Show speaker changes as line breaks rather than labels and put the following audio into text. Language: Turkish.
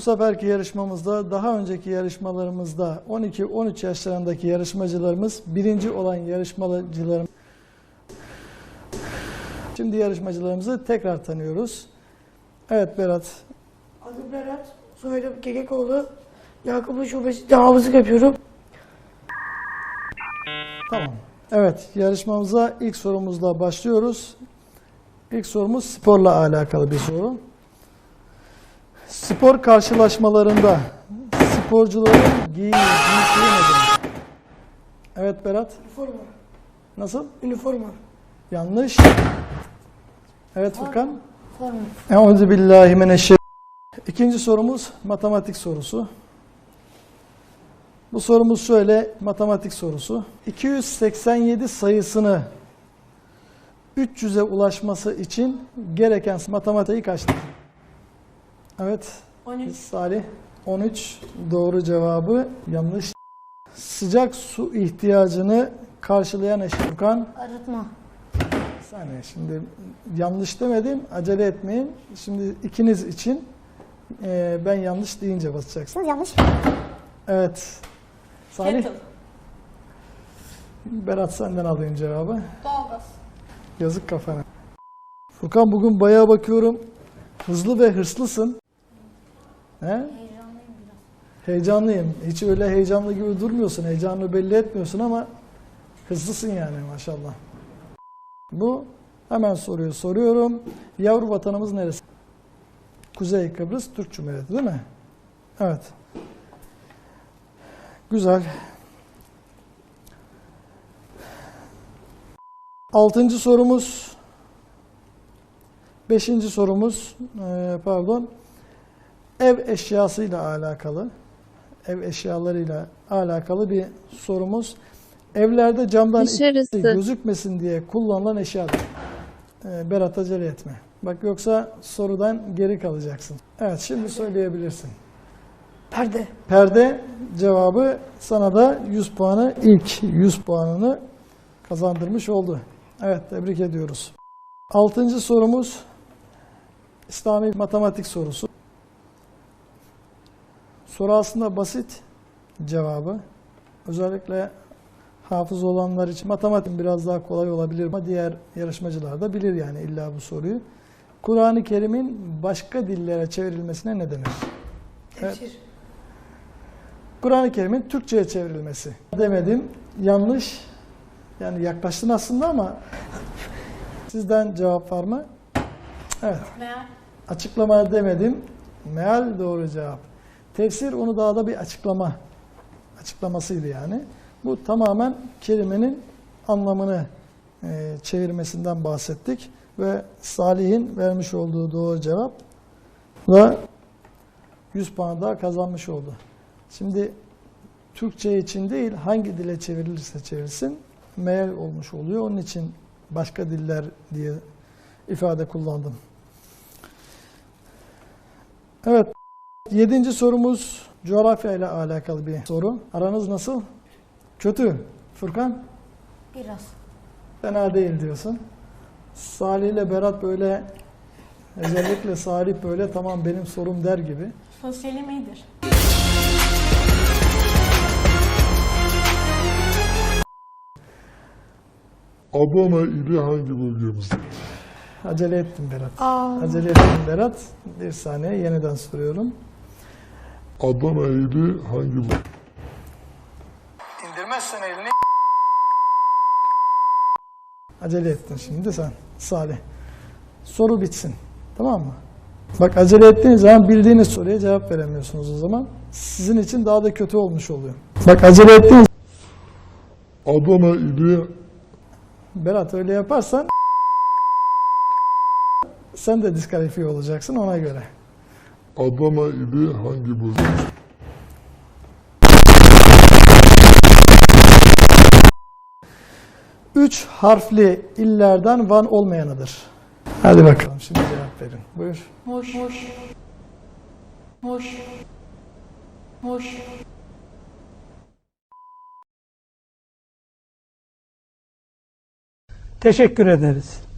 Bu seferki yarışmamızda daha önceki yarışmalarımızda 12-13 yaşlarındaki yarışmacılarımız birinci olan yarışmacılarımız. Şimdi yarışmacılarımızı tekrar tanıyoruz. Evet Berat.
Adım Berat, soyadım Kekekoğlu. Yakup'un şubesinde hafızlık yapıyorum.
Tamam. Evet yarışmamıza ilk sorumuzla başlıyoruz. İlk sorumuz sporla alakalı bir soru. Spor karşılaşmalarında sporcuların giydiği nedir? Evet Berat.
Üniforma.
Nasıl?
Üniforma.
Yanlış. Evet Furkan.
Forma.
Euzubillahimineşşeytanirracim. İkinci sorumuz matematik sorusu. Bu sorumuz şöyle matematik sorusu. 287 sayısını 300'e ulaşması için gereken matematiği kaçtır? Evet
13.
Salih 13 doğru cevabı yanlış. Sıcak su ihtiyacını karşılayan eş Furkan
Arıtma.
bir saniye şimdi yanlış demedim acele etmeyin. Şimdi ikiniz için e, ben yanlış deyince basacaksın.
Yanlış.
Evet. Salih,
Kettle.
Berat senden alayım cevabı.
Doğalgaz.
Yazık kafana. Furkan bugün bayağı bakıyorum. Hızlı ve hırslısın. He? Heyecanlıyım. Hiç öyle heyecanlı gibi durmuyorsun. Heyecanını belli etmiyorsun ama hızlısın yani maşallah. Bu hemen soruyu soruyorum. Yavru vatanımız neresi? Kuzey Kıbrıs Türk Cumhuriyeti değil mi? Evet. Güzel. Altıncı sorumuz, beşinci sorumuz, e, pardon, ev eşyasıyla alakalı, ev eşyalarıyla alakalı bir sorumuz. Evlerde camdan
Dışarısı.
içi gözükmesin diye kullanılan eşyadır. E, Berat acele etme. Bak yoksa sorudan geri kalacaksın. Evet şimdi söyleyebilirsin.
Perde.
Perde cevabı sana da 100 puanı ilk 100 puanını kazandırmış oldu. Evet tebrik ediyoruz. Altıncı sorumuz İslami matematik sorusu. Soru aslında basit cevabı. Özellikle hafız olanlar için matematik biraz daha kolay olabilir ama diğer yarışmacılar da bilir yani illa bu soruyu. Kur'an-ı Kerim'in başka dillere çevrilmesine ne denir? Evet.
Tefsir.
Kur'an-ı Kerim'in Türkçe'ye çevrilmesi. Demedim, yanlış. Yani yaklaştın aslında ama sizden cevap var mı? Evet.
Meal.
Açıklama demedim. Meal doğru cevap. Tefsir onu daha da bir açıklama açıklamasıydı yani. Bu tamamen kelimenin anlamını e, çevirmesinden bahsettik ve Salih'in vermiş olduğu doğru cevap da 100 puan daha kazanmış oldu. Şimdi Türkçe için değil hangi dile çevrilirse çevirsin meal olmuş oluyor. Onun için başka diller diye ifade kullandım. Evet. Yedinci sorumuz coğrafya ile alakalı bir soru. Aranız nasıl? Kötü. Furkan?
Biraz.
Fena değil diyorsun. Salih ile Berat böyle özellikle Salih böyle tamam benim sorum der gibi.
Sosyalim iyidir.
Adana ili hangi bölgemizde?
Acele ettim Berat.
Aa.
Acele ettim Berat. Bir saniye yeniden soruyorum.
Adana ili hangi bölge?
İndirmezsen elini. Acele ettin şimdi sen Salih. Soru bitsin. Tamam mı? Bak acele ettiğiniz zaman bildiğiniz soruya cevap veremiyorsunuz o zaman. Sizin için daha da kötü olmuş oluyor. Bak acele ettiğiniz
Adana ili
Berat öyle yaparsan sen de diskalifiye olacaksın ona göre.
Adana ili hangi bölge?
Üç harfli illerden Van olmayanıdır. Hadi bakalım şimdi cevap verin. Buyur.
Muş. Muş. Muş. Muş.
Teşekkür ederiz.